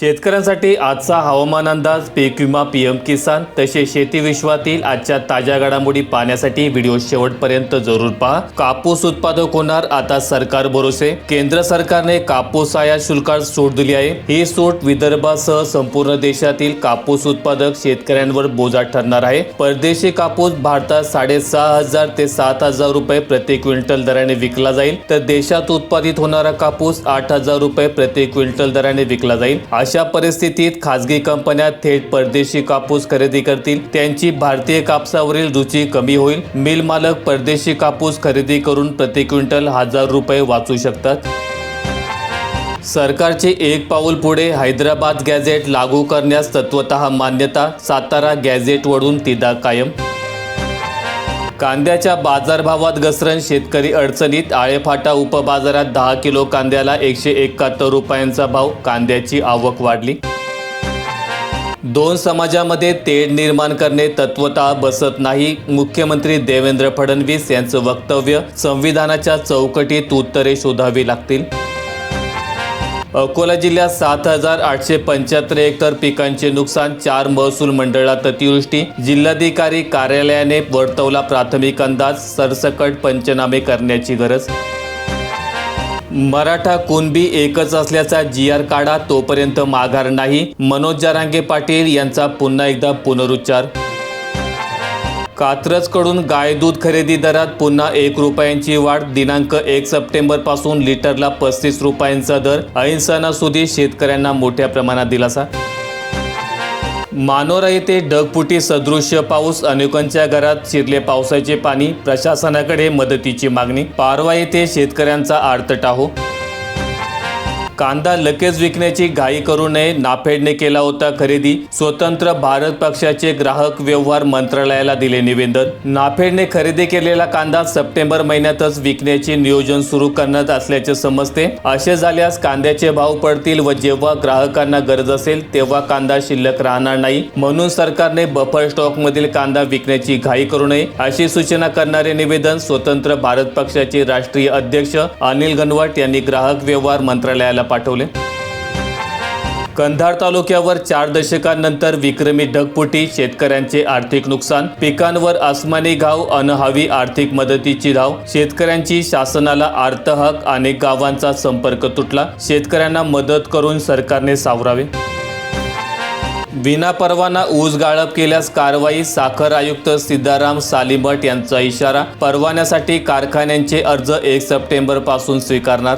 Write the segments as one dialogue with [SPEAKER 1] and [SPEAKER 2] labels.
[SPEAKER 1] शेतकऱ्यांसाठी आजचा हवामान अंदाज पीक विमा पीएम किसान तसेच शेती विश्वातील आजच्या ताज्या घडामोडी पाहण्यासाठी व्हिडिओ शेवटपर्यंत जरूर पहा. कापूस उत्पादक होणार आता सरकार भरोसे. केंद्र सरकारने कापूस आयात शुल्कात सूट दिली आहे. ही सूट विदर्भासह संपूर्ण देशातील कापूस उत्पादक शेतकऱ्यांवर बोजा ठरणार आहे. परदेशी कापूस भारतात साडेसहा हजार ते सात हजार रुपये प्रति क्विंटल दराने विकला जाईल. तर देशात उत्पादित होणारा कापूस आठ हजार रुपये प्रति क्विंटल दराने विकला जाईल. अशा परिस्थितीत खासगी कंपन्या थेट परदेशी कापूस खरेदी करतील. त्यांची भारतीय कापसावरील रुची कमी होईल. मिल मालक परदेशी कापूस खरेदी करून प्रति क्विंटल हजार रुपये वाचू शकतात. सरकारचे एक पाऊल पुढे हैदराबाद गॅझेट लागू करण्यास तत्वत मान्यता सातारा गॅझेट तिदा कायम. कांद्याच्या बाजारभावात घसरण शेतकरी अडचणीत आळेफाटा उपबाजारात दहा किलो कांद्याला एकशे एकाहत्तर रुपयांचा भाव कांद्याची आवक वाढली. दोन समाजामध्ये तेढ निर्माण करणे तत्वतः बसत नाही. मुख्यमंत्री देवेंद्र फडणवीस यांचं वक्तव्य संविधानाच्या चौकटीत उत्तरे शोधावी लागतील. अकोला जिल्ह्यात सात हजार आठशे पंच्याहत्तर हेक्टर पिकांचे नुकसान चार महसूल मंडळात अतिवृष्टी. जिल्हाधिकारी कार्यालयाने वर्तवला प्राथमिक अंदाज सरसकट पंचनामे करण्याची गरज. मराठा कुणबी एकच असल्याचा जी आर काढा तोपर्यंत माघार नाही. मनोज जरांगे पाटील यांचा पुन्हा एकदा पुनरुच्चार. कात्रजकडून गाय दूध खरेदी दरात पुन्हा एक रुपयांची वाढ. दिनांक एक सप्टेंबरपासून लिटरला पस्तीस रुपयांचा दर. ऐन सणासुदी शेतकऱ्यांना मोठ्या प्रमाणात दिलासा. मानोरा येथे ढगफुटी सदृश्य पाऊस. अनेकांच्या घरात शिरले पावसाचे पाणी. प्रशासनाकडे मदतीची मागणी. पारवा येथे शेतकऱ्यांचा आर्तटाहो कांदा लगेच विकण्याची घाई करू नये नाफेडने केला होता खरेदी. स्वतंत्र भारत पक्षाचे ग्राहक व्यवहार मंत्रालयाला दिले निवेदन. नाफेडने खरेदी केलेला कांदा सप्टेंबर महिन्यातच विकण्याचे नियोजन सुरू करण्यात असल्याचे समजते. असे झाल्यास कांद्याचे भाव पडतील व जेव्हा ग्राहकांना गरज असेल तेव्हा कांदा शिल्लक राहणार नाही. म्हणून सरकारने बफर स्टॉकमधील कांदा विकण्याची घाई करू नये अशी सूचना करणारे निवेदन स्वतंत्र भारत पक्षाचे राष्ट्रीय अध्यक्ष अनिल घनवट यांनी ग्राहक व्यवहार मंत्रालयाला पाठवले. कंधार तालुक्यावर चार दशकांनंतर विक्रमी ढगफुटी शेतकऱ्यांचे आर्थिक नुकसान पिकांवर आसमानी घाव अनहावी आर्थिक मदतीची धाव शेतकऱ्यांची शासनाला आर्तहक अनेक गावांचा संपर्क तुटला शेतकऱ्यांना मदत करून सरकारने सावरावे. विनापरवाना ऊस गाळप केल्यास कारवाई साखर आयुक्त सिद्धाराम सालीमठ यांचा इशारा परवान्यासाठी कारखान्यांचे अर्ज एक सप्टेंबरपासून स्वीकारणार.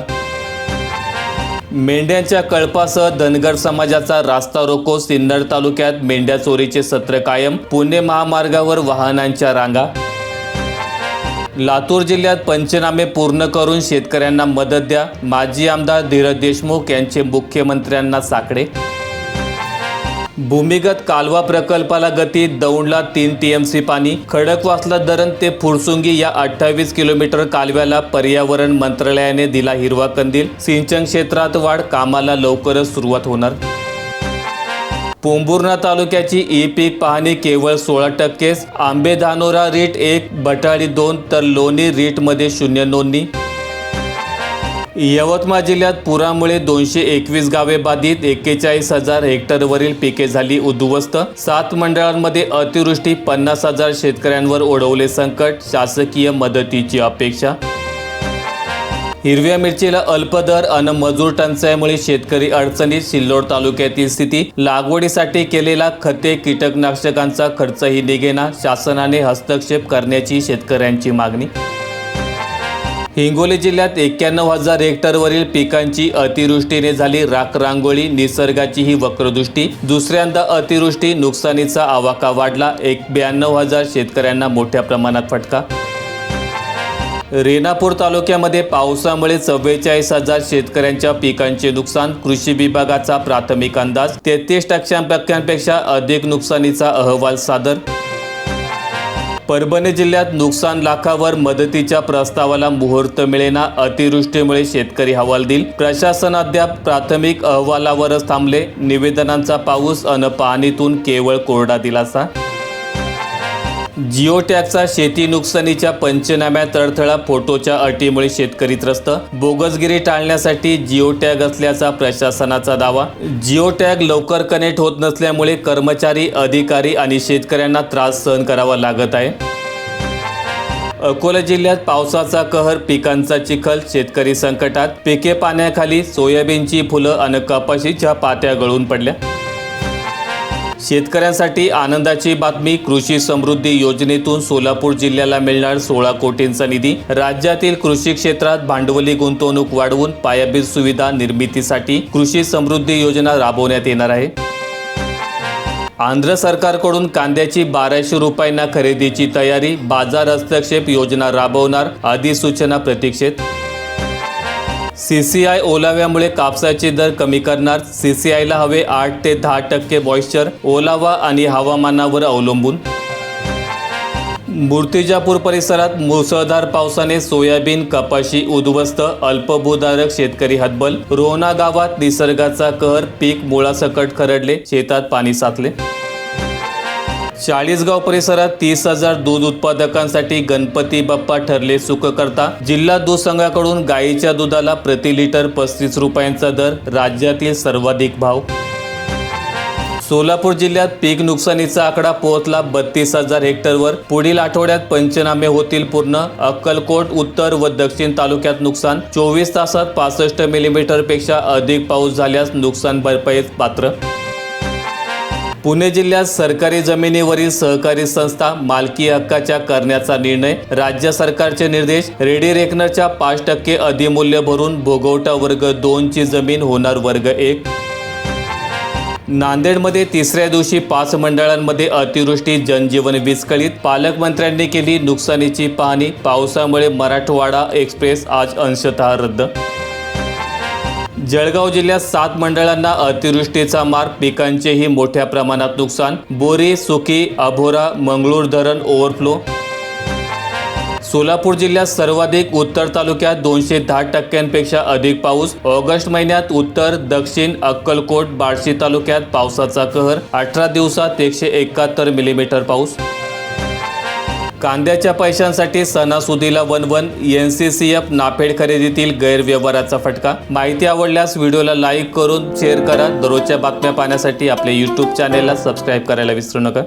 [SPEAKER 1] मेंढ्यांच्या कळपासह धनगर समाजाचा रास्ता रोको सिन्नर तालुक्यात मेंढ्या चोरीचे सत्र कायम. पुणे महामार्गावर वाहनांच्या रांगा. लातूर जिल्ह्यात पंचनामे पूर्ण करून शेतकऱ्यांना मदत द्या. माजी आमदार धीरज देशमुख यांचे मुख्यमंत्र्यांना साकडे. भूमिगत कालवा प्रकल्पाला गती दौंडला तीन टीएमसी पाणी खडकवासला धरण ते फुरसुंगी या अठ्ठावीस किलोमीटर कालव्याला पर्यावरण मंत्रालयाने दिला हिरवा कंदील. सिंचन क्षेत्रात वाढ कामाला लवकरच सुरुवात होणार. पोंभुर्णा तालुक्याची ई पीक पाहणी केवळ सोळा टक्केच. आंबे धानोरा रीट एक बटाळी दोन तर लोणी रीटमध्ये शून्य नोंदणी. यवतमाळ जिल्ह्यात पुरामुळे दोनशे एकवीस गावे बाधित एक्केचाळीस हजार हेक्टरवरील पिके झाली उद्ध्वस्त. सात मंडळांमध्ये अतिवृष्टी पन्नास हजार शेतकऱ्यांवर ओढवले संकट शासकीय मदतीची अपेक्षा. हिरव्या मिरचीला अल्प दर अन मजूर टंचाईमुळे शेतकरी अडचणीत सिल्लोड तालुक्यातील स्थिती. लागवडीसाठी केलेला खते कीटकनाशकांचा खर्चही निघेना शासनाने हस्तक्षेप करण्याची शेतकऱ्यांची मागणी. हिंगोली जिल्ह्यात एक्क्याण्णव हजार हेक्टरवरील पिकांची अतिवृष्टीने झाली राख रांगोळी निसर्गाची ही वक्रदृष्टी. दुसऱ्यांदा अतिवृष्टी नुकसानीचा आवाका वाढला. एक ब्याण्णव हजार शेतकऱ्यांना मोठ्या प्रमाणात फटका. रेणापूर तालुक्यामध्ये पावसामुळे चव्वेचाळीस हजार शेतकऱ्यांच्या पिकांचे नुकसान. कृषी विभागाचा प्राथमिक अंदाज. तेहतीस टक्क्यांपेक्षा अधिक नुकसानीचा अहवाल सादर परभणी जिल्ह्यात नुकसान लाखावर मदतीच्या प्रस्तावाला मुहूर्त मिळेना अतिवृष्टीमुळे शेतकरी हवालदिल. प्रशासन अद्याप प्राथमिक अहवालावरच थांबले. निवेदनांचा पाऊस अन पाहणीतून केवळ कोरडा दिलासा जिओ टॅगचा शेती नुकसानीच्या पंचनाम्यात अडथळा फोटोच्या अटीमुळे शेतकरी त्रस्त बोगसगिरी टाळण्यासाठी जिओ टॅग असल्याचा प्रशासनाचा दावा. जिओ टॅग लवकर कनेक्ट होत नसल्यामुळे कर्मचारी अधिकारी आणि शेतकऱ्यांना त्रास सहन करावा लागत आहे. अकोला जिल्ह्यात पावसाचा कहर पिकांचा चिखल शेतकरी संकटात पिके पाण्याखाली सोयाबीनची फुलं आणि कपाशीच्या पात्या गळून पडल्या. शेतकऱ्यांसाठी आनंदाची बातमी कृषी समृद्धी योजनेतून सोलापूर जिल्ह्याला मिळणार सोळा कोटींचा निधी. राज्यातील कृषी क्षेत्रात भांडवली गुंतवणूक वाढवून पायाभूत सुविधा निर्मितीसाठी कृषी समृद्धी योजना राबवण्यात येणार आहे. आंध्र सरकारकडून कांद्याची बाराशे रुपयांना खरेदीची तयारी बाजार हस्तक्षेप योजना राबवणार अधिसूचना प्रतीक्षेत. सीसीआय ओलाव्यामुळे कापसाचे दर कमी करणार. सीसीआयला हवे आठ ते दहा टक्के मॉइश्चर ओलावा आणि हवामानावर अवलंबून. मूर्तिजापूर परिसरात मुसळधार पावसाने सोयाबीन कपाशी उद्ध्वस्त अल्पभूधारक शेतकरी हतबल. रोहना गावात निसर्गाचा कहर पीक मुळासकट खरडले शेतात पाणी साचले. चाळीसगाव परिसरात तीस हजार दूध उत्पादकांसाठी गणपती बाप्पा ठरले सुखकर्ता. जिल्हा दूध संघाकडून गायीच्या दुधाला प्रति लिटर पस्तीस रुपयांचा दर राज्यातील सर्वाधिक भाव. सोलापूर जिल्ह्यात पीक नुकसानीचा आकडा पोहोचला बत्तीस हजार हेक्टरवर. पुढील आठवड्यात पंचनामे होतील पूर्ण. अक्कलकोट उत्तर व दक्षिण तालुक्यात नुकसान. चोवीस तासात पासष्ट मिलीमीटरपेक्षा अधिक पाऊस झाल्यास नुकसान भरपाईत पात्र. पुणे जिल्ह्यात सरकारी जमिनीवरील सहकारी संस्था मालकी हक्काच्या करण्याचा निर्णय राज्य सरकारचे निर्देश रेडी रेकनरच्या पाच टक्के अधिमूल्य भरून भोगवटा वर्ग दोनची जमीन होणार वर्ग एक. नांदेडमध्ये तिसऱ्या दिवशी पाच मंडळांमध्ये अतिवृष्टी जनजीवन विस्कळीत. पालकमंत्र्यांनी केली नुकसानीची पाहणी. पावसामुळे मराठवाडा एक्सप्रेस आज अंशतः रद्द जळगाव जिल्ह्यात सात मंडळांना अतिवृष्टीचा मार पिकांचेही मोठ्या प्रमाणात नुकसान बोरी सुकी अभोरा मंगळूर धरण ओव्हरफ्लो. सोलापूर जिल्ह्यात सर्वाधिक उत्तर तालुक्यात दोनशे दहा टक्क्यांपेक्षा अधिक पाऊस. ऑगस्ट महिन्यात उत्तर दक्षिण अक्कलकोट बार्शी तालुक्यात पावसाचा कहर. अठरा दिवसात एकशे एकाहत्तर मिलीमीटर पाऊस. कांद्याच्या पैशांसाठी सणासुदीला वनवन N C C F NAFED खरेदीतील गैरव्यवहाराचा फटका. माहिती आवडल्यास व्हिडिओला लाईक करून शेअर करा. दररोजच्या बातम्या पाहण्यासाठी आपल्या यूट्यूब चॅनेलला सबस्क्राईब करायला विसरू नका.